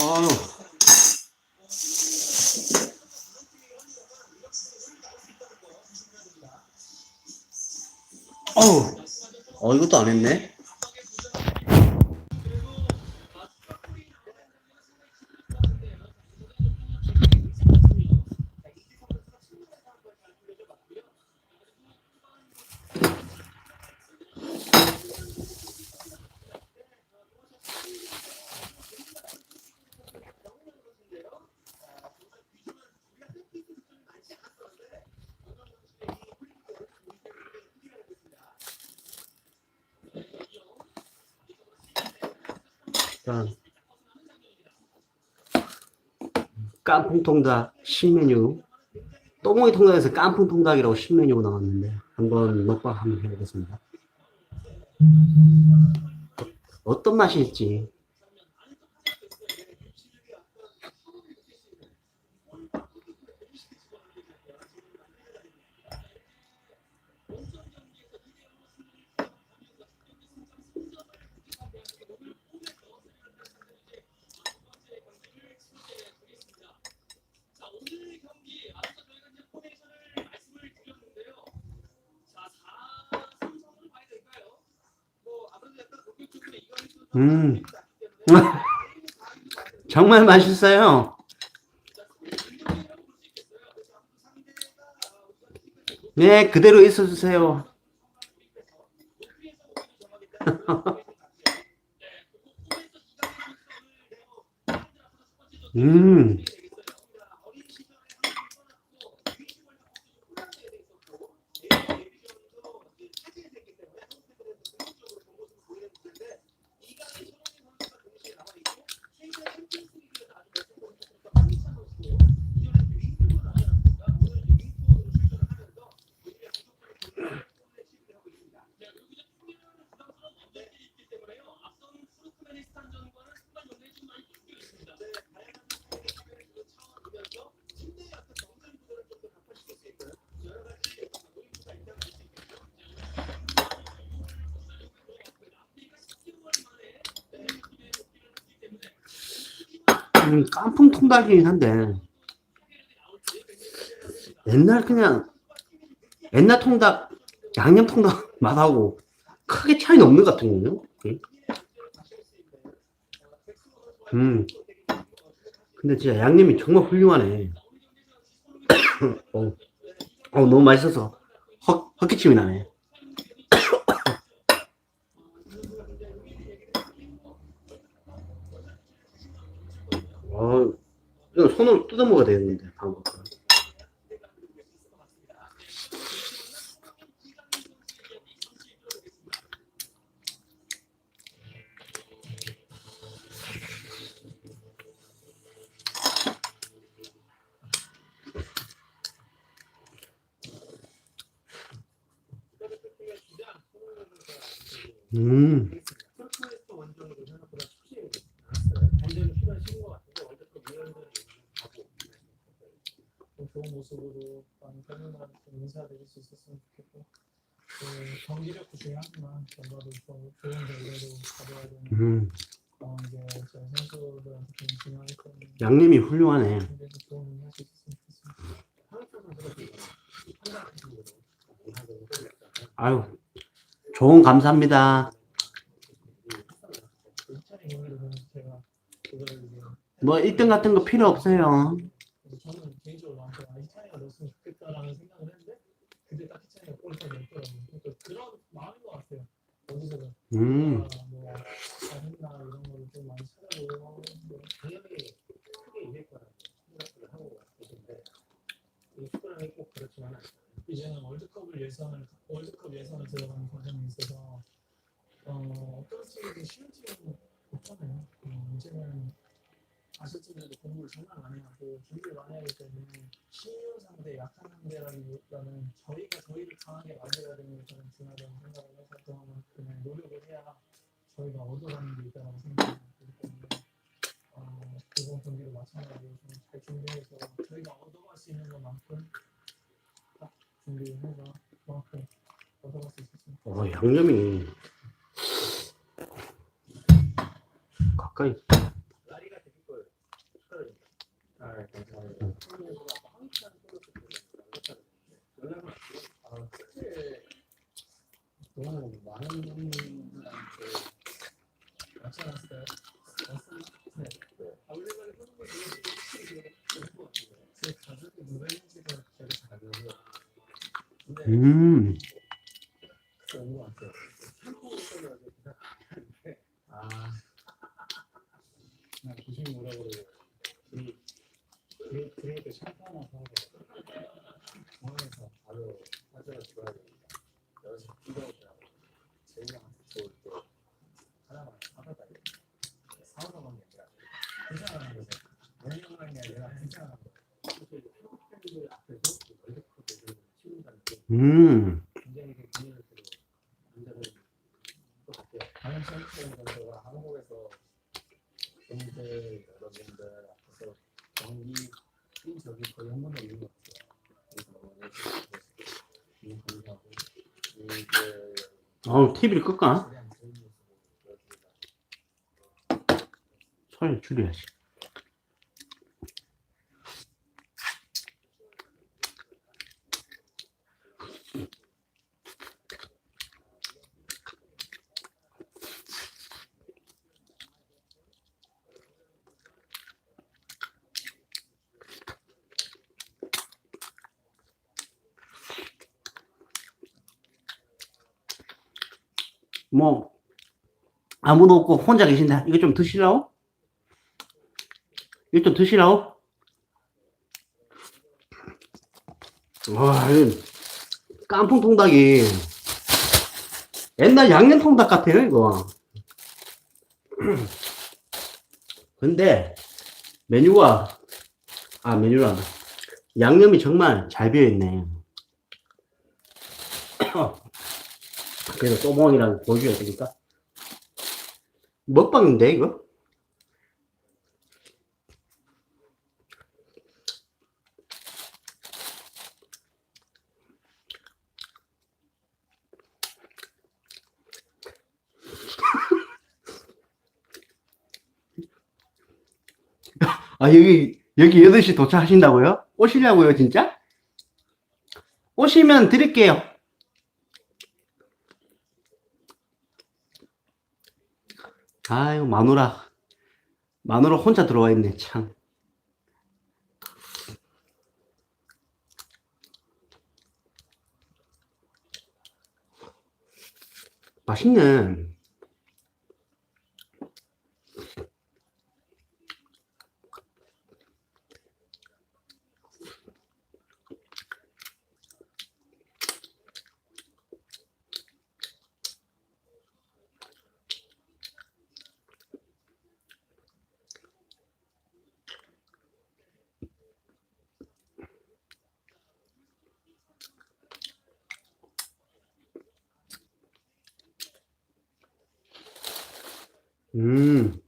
아유. 어우. 어, 이것도 안 했네. 일단 깐풍 통닭 신메뉴 또모이 통닭에서 깐풍 통닭이라고 신메뉴가 나왔는데 한번 먹방 한번 해보겠습니다. 어떤 맛일지 음 정말 맛있어요. 네 그대로 있어 주세요. 음. 깐풍 통닭이긴 한데 옛날 그냥 옛날 통닭 양념 통닭 맛하고 크게 차이는 없는 것 같은데요? 음. 근데 진짜 양념이 정말 훌륭하네. 어, 어, 너무 맛있어서 헛, 헛기침이 나네. 어, 이거 손으로 뜯어 먹어야 되는데, 방금. 음, 프로토스 원정으로 생각보다 쉽지 않았어요. 완전히 필요한 시기인 것 같은데 월드컵 2연전을 가고 좀 좋은 모습으로 많은 팬분들한테 좀 인사드릴 수 있었으면 좋겠고 그 경기력도 중요하지만 좀 좋은 결과로 가져야 되는 음, 어, 이제 저희 선수들한테 좀 중요하기 때문에 양념이 훌륭하네. 굉장히 좋은 일을 할수 있었으면 좋겠습니다. 아유, 조언 감사합니다. 이찬의 경기를 보면서 제가 그걸 이제 뭐 1등 같은 거 필요 없어요. 저는 만 이제는 월드컵을 예선을 월드컵 예선을 들어가는 과정에 있어서 어, 팀이 쉬운 팀은 없잖아요. 어, 이제는 아시아 팀들도 공부를 정말 많이 하고 준비를 많이 하기 때문에 신유 상대, 약한 상대라기보다는 저희가 저희를 강하게 만들어야 되는 게 가장 중요하다고 생각을 해서 그만큼의 노력을 해야 저희가 얻어가는 게 있다고 생각을 하기 때문에 어, 이번 경기도 마찬가지로 좀잘 준비해서 저희가 얻어갈 수 있는 것만큼 딱 준비해서 그만큼 얻어갈 수 있었으면 어, 양념이 가까이. 거예요. 많은 분들한테 음, 좋은 것 같아요. 샴푸 써가지고 그냥 아, 나 구십이 뭐라고 그래요? 그, 그, 그러니까 샴푸 하나 사고 공항에서 바로 가져가 줘야 되니까 여기서 비벼오더라고. 제이형한테 좋을 때 하나만 사다가 사오다 보는 게 아니라 괜찮아하는 거죠. 원형만이 아니라 괜찮아하는 거. 그래서 한국 팬들 앞에서 월드컵을 치른다는 게 음, 굉장히 그 기회를 주고 남자들 것 같아요. 강현 챔피언 선수가 한국에서 동들 여러분들 앞에서 경기 뛴 적이 거의 한 번도 없는 것 같아요. 그래서 너무 감사하고 이제 어, TV를 끌까? 소리를 줄여야지. 뭐 아무도 없고 혼자 계신다. 이거 좀 드시라고? 이거 좀 드시라고? 와, 깐풍 통닭이 옛날 양념 통닭 같아요, 이거. 근데 메뉴가 아 메뉴란다. 양념이 정말 잘 배어 있네. 그래서 또봉이랑 보여줘야 되니까. 먹방인데 이거? 아 여기 여기 8시 도착하신다고요? 오시려고요 진짜? 오시면 드릴게요 아유 마누라. 마누라 혼자 들어와 있네 참. 맛있네 음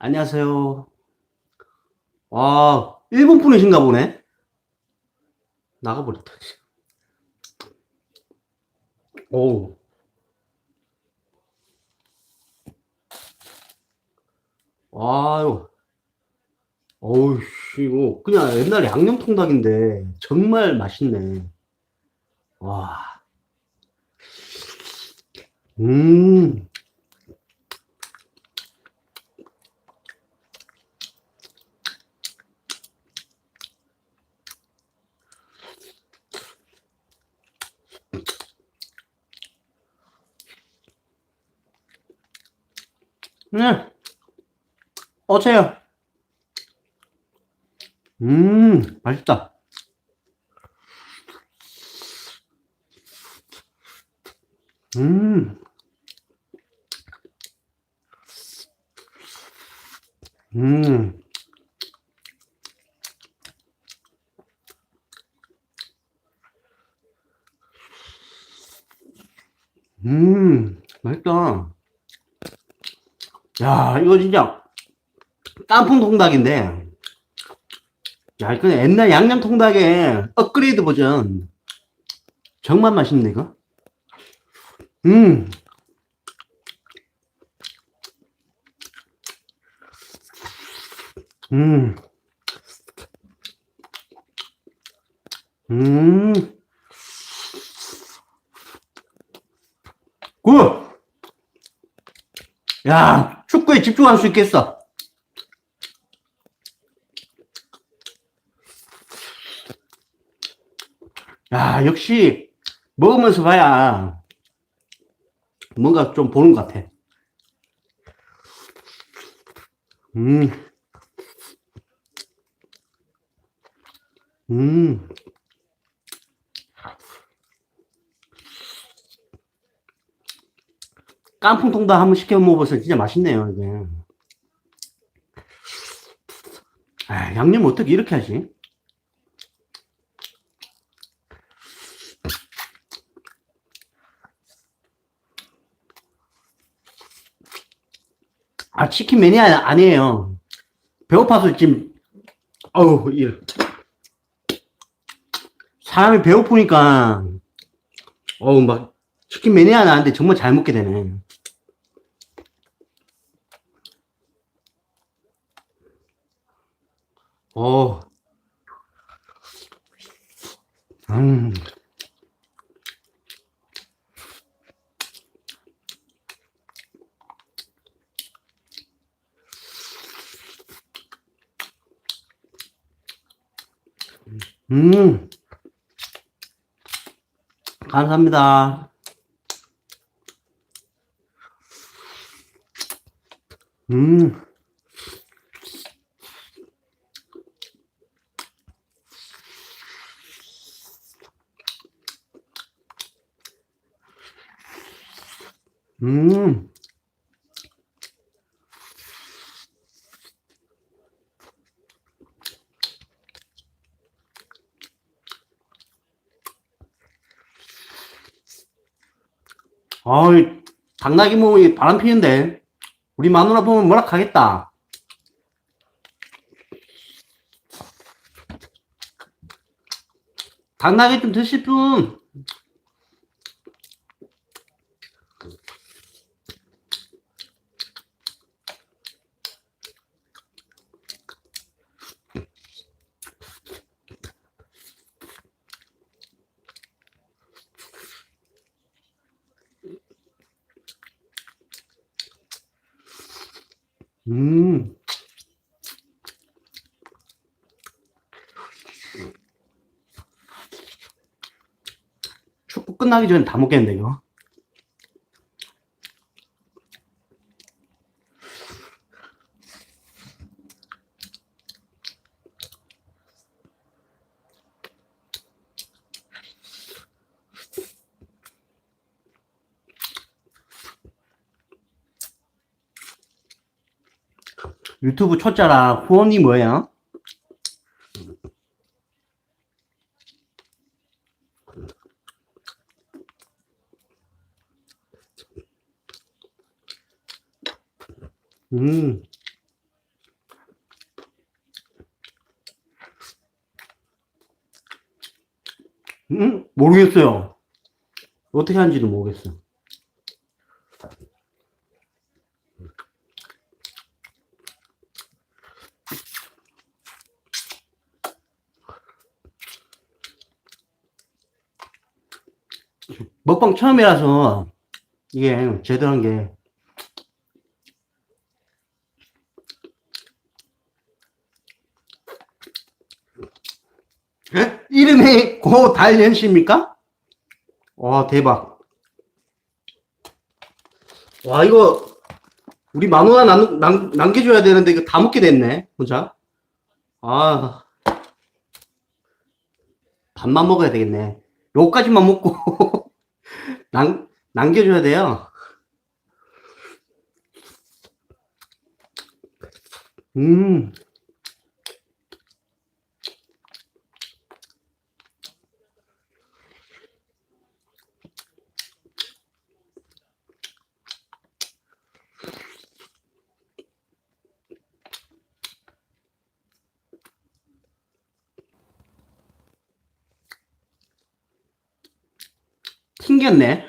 안녕하세요. 와, 일본 분이신가 보네? 나가버렸다. 씨. 오우. 아유. 어우, 씨, 이거 그냥 옛날 양념 통닭인데 정말 맛있네. 와. 음. 네. 어째요? 음, 맛있다. 음. 음. 음, 맛있다. 야, 이거 진짜 깐풍 통닭인데 야, 이거 옛날 양념 통닭의 업그레이드 버전. 정말 맛있네, 이거. 음. 음. 음. 굿! 야, 축구에 집중할 수 있겠어. 야, 역시 먹으면서 봐야 뭔가 좀 보는 것 같아. 음. 음. 깐풍통닭 한번 시켜 먹어보세요. 진짜 맛있네요, 이게. 아, 양념 어떻게 이렇게 하지? 아, 치킨 매니아 아니에요. 배고파서 지금, 어우, 일. 사람이 배고프니까, 어우, 막, 치킨 매니아 나는데 정말 잘 먹게 되네. 어. 음. 음. 감사합니다. 음. 음. 어이, 당나귀 몸이 바람 피는데, 우리 마누라 보면 뭐라 하겠다. 당나귀 좀 드실 분, 음. 축구 끝나기 전에 다 먹겠는데, 이거. 유튜브 초짜라 후원이 뭐예요? 음. 음, 모르겠어요. 어떻게 하는지도 모르겠어. 먹방 처음이라서 이게 제대로 한 게. 에? 이름이 고달연 씨입니까? 와, 대박. 와, 이거, 우리 만원나 남, 남, 남겨줘야 되는데, 이거 다 먹게 됐네, 혼자. 아, 밥만 먹어야 되겠네. 요까지만 먹고, 남, 남겨줘야 돼요. 음. 낑겼네.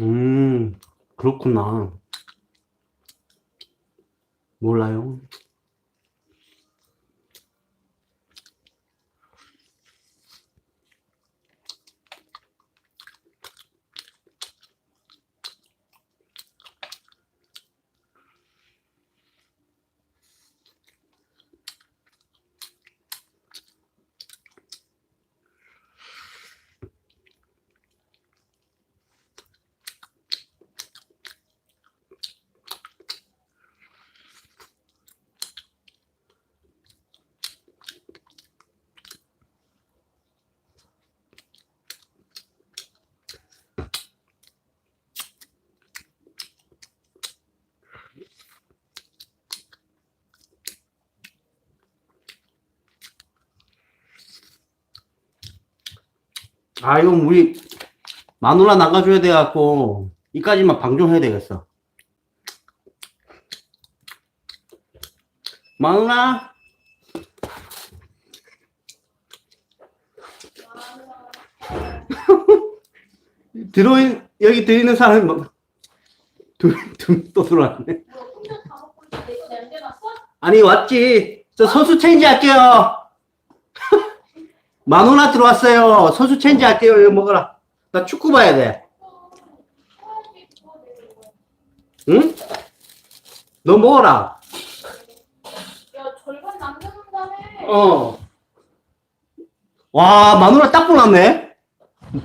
음, 그렇구나. 몰라요. 아, 이건 우리 마누라 나가줘야 돼갖고, 이까지만 방종해야 되겠어. 마누라? 들어있, 여기 들어있는 사람이 뭐, 둘, 둘, 또 들어왔네. 뭐? 아니, 왔지. 저 선수 체인지 할게요. 마누라 들어왔어요. 선수 체인지 할게요. 이거 먹어라. 나 축구 봐야 돼. 응? 너 먹어라. 야 절반 남겨놓는다며 어. 와, 마누라 딱 보놨네.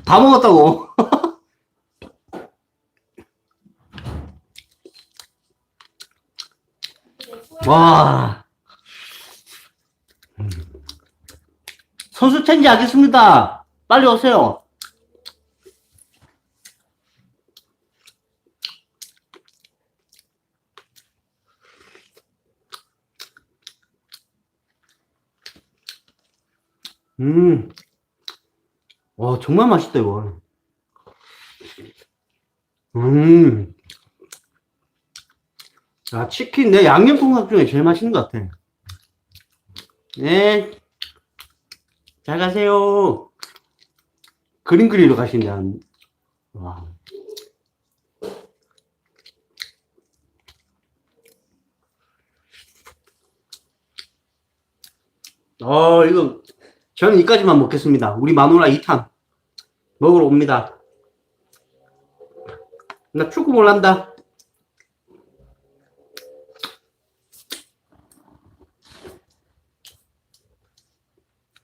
다 먹었다고. 와. 음. 선수 체인지 하겠습니다. 빨리 오세요. 음. 와, 정말 맛있다, 이거. 음. 아, 치킨, 내 양념통닭 중에 제일 맛있는 것 같아. 네. 잘 가세요. 그림 그리러 가신다. 와. 어, 이거, 저는 이까지만 먹겠습니다. 우리 마누라 2탄 먹으러 옵니다. 나 축구 몰란다.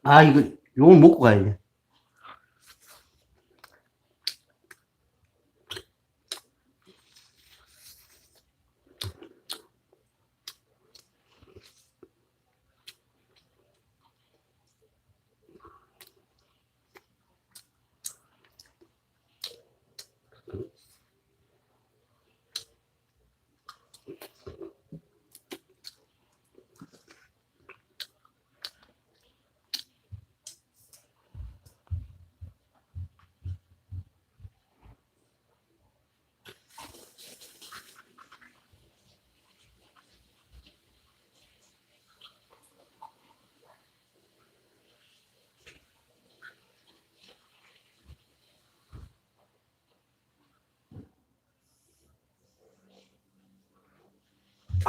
아, 이거, 요걸 먹고 가야 돼.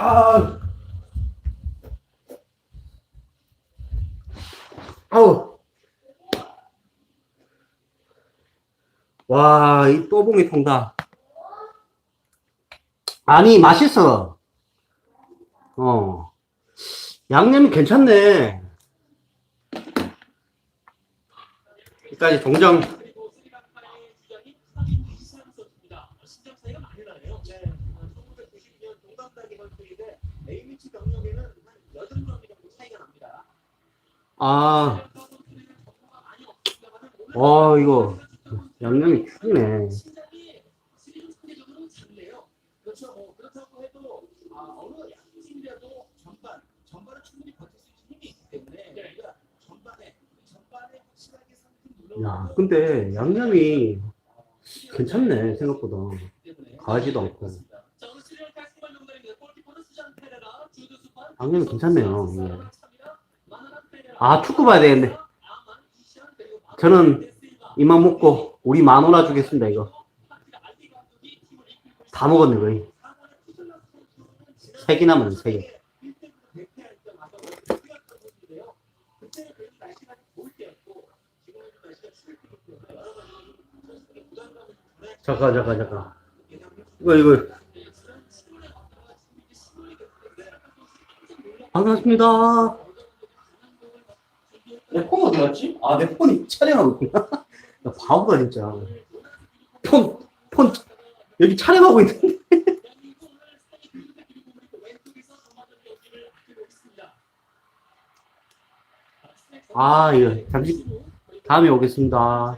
아, 아우. 와, 이 또봉이 통다. 아니, 맛있어. 어. 양념이 괜찮네. 여기까지 동정. 아, 와, 이거 양념이 크네. 야, 근데 양념이 괜찮네 생각보다. 가지도 않고. 양념이 괜찮네요. 예. 아, 축구 봐야 되겠네. 저는 이만 먹고 우리 마누라 주겠습니다, 이거. 다 먹었네, 거의. 세 개 남았네, 세 개. 잠깐, 잠깐, 잠깐. 이거, 이거. 반갑습니다. 내 폰 어디 갔지? 아, 내 폰이 촬영하고 있구나. 나 바보다, 진짜. 폰, 폰, 여기 촬영하고 있는데. 아, 이거, 잠시, 다음에 오겠습니다.